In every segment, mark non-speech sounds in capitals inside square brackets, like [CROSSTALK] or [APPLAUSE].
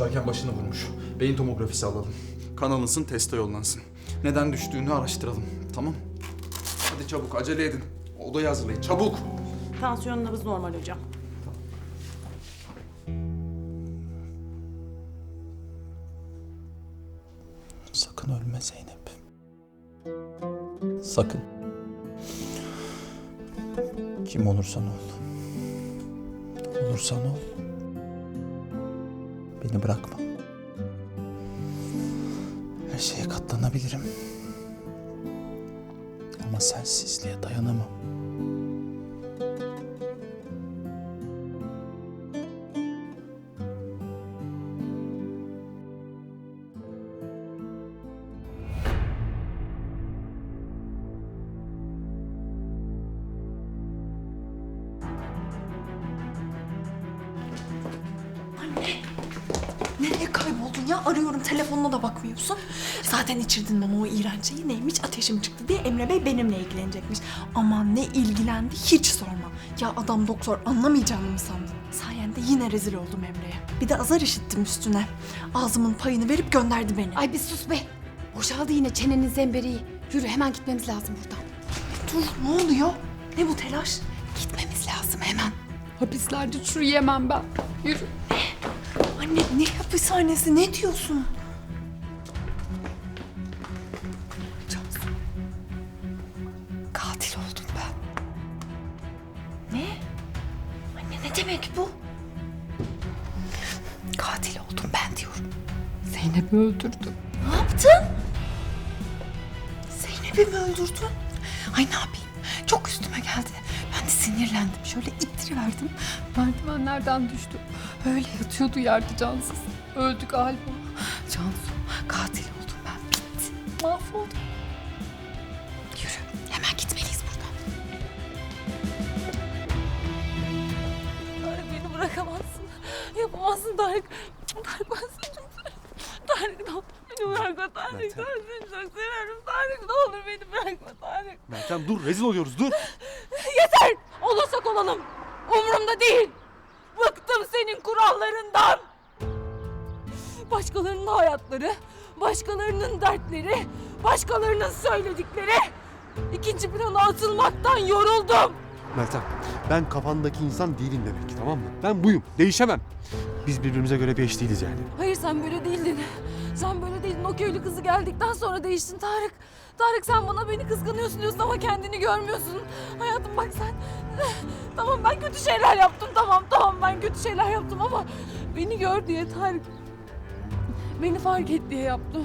Düşerken başını vurmuş. Beyin tomografisi alalım. Kan alınsın, teste yollansın. Neden düştüğünü araştıralım. Tamam? Hadi çabuk, acele edin. Odayı hazırlayın, çabuk! Tansiyon nabız normal hocam. Sakın ölme Zeynep. Sakın. Kim olursan ol. Olursan ol. Beni bırakma. Her şeye katlanabilirim. Ama sensizliğe dayanamam. Nereye kayboldun ya? Arıyorum telefonuna da bakmıyorsun. Zaten içirdin bana o iğrenç şeyi neymiş? Ateşim çıktı diye Emre Bey benimle ilgilenecekmiş. Aman ne ilgilendi hiç sorma. Ya adam doktor anlamayacağını mı sandın? Sayende yine rezil oldum Emre'ye. Bir de azar işittim üstüne. Ağzımın payını verip gönderdi beni. Ay bir sus be. Boşaldı yine çenenin zemberiği. Yürü hemen gitmemiz lazım buradan. Dur ne oluyor? Ne bu telaş? Gitmemiz lazım hemen. Hapislerde çürüyemem ben. Yürü. Anne ne hapishanesi ne diyorsun? Cansu. Katil oldum ben. Ne? Anne ne demek bu? Katil oldum ben diyorum. Zeynep'i öldürdü. Ne yaptın? Zeynep'i mi öldürdün? Ay ne yapayım? Çok üstüme geldi. Sinirlendim. Şöyle ittiriverdim. Merdivenlerden düştü. Öyle yatıyordu yerde cansız. Öldü galiba. Cansu katil oldum ben. Bitti. Mahvoldum. Yürü. Hemen gitmeliyiz buradan. Tarık beni bırakamazsın. Yapamazsın Tarık. Tarık ben seni çok seviyorum. Tarık ne olur beni bırakma Tarık. Ben seni çok seviyorum Tarık. Ne olur beni bırakma Tarık. Meltem dur rezil oluyoruz dur. Yeter! Olursak olalım. Umurumda değil. Bıktım senin kurallarından. Başkalarının hayatları, başkalarının dertleri, başkalarının söyledikleri. İkinci plana atılmaktan yoruldum. Meltem ben kafandaki insan değilim demek ki tamam mı? Ben buyum değişemem. Biz birbirimize göre bir eş değiliz yani. Hayır sen böyle değildin. Sen böyle değildin. O köylü kızı geldikten sonra değiştin Tarık. Tarık sen bana beni kıskanıyorsun diyorsun ama kendini görmüyorsun. Hayatım bak sen... [LAUGHS] Tamam ben kötü şeyler yaptım tamam tamam ben kötü şeyler yaptım ama... Beni gör diye Tarık... Beni fark et diye yaptım.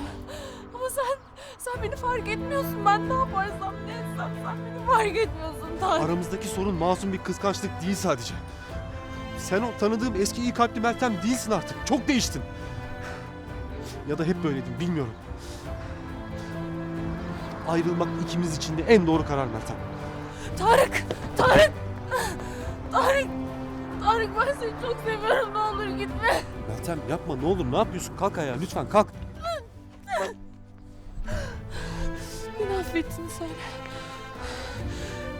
Ama sen... Sen beni fark etmiyorsun. Ben ne yaparsam ne etsem sen beni fark etmiyorsun Tarık. Aramızdaki sorun masum bir kıskançlık değil sadece. Sen o tanıdığım eski iyi kalpli Meltem değilsin artık. Çok değiştin. Ya da hep böyleydin bilmiyorum. Ayrılmak ikimiz için de en doğru karar Meltem. Tarık! Tarık! Tarık! Tarık ben seni çok seviyorum ne olur gitme. Meltem yapma ne olur ne yapıyorsun? Kalk ayağa lütfen kalk. Beni affettiğini söyle.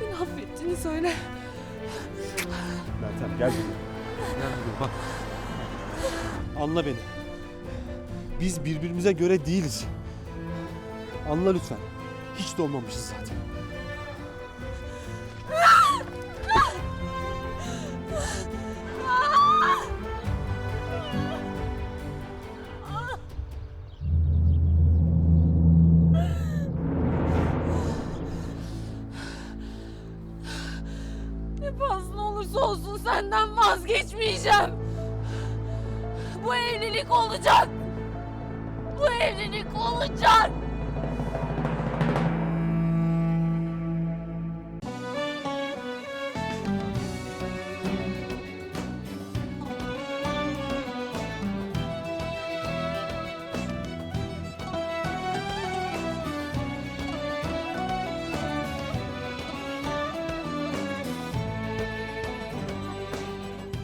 Beni affettiğini söyle. Meltem gel buraya. Gel buraya bak. Anla beni. Biz birbirimize göre değiliz. Anla lütfen. Hiç de olmamışız zaten. Ne pahasına olursa olsun senden vazgeçmeyeceğim. Bu evlilik olacak. Bu evlilik olacak.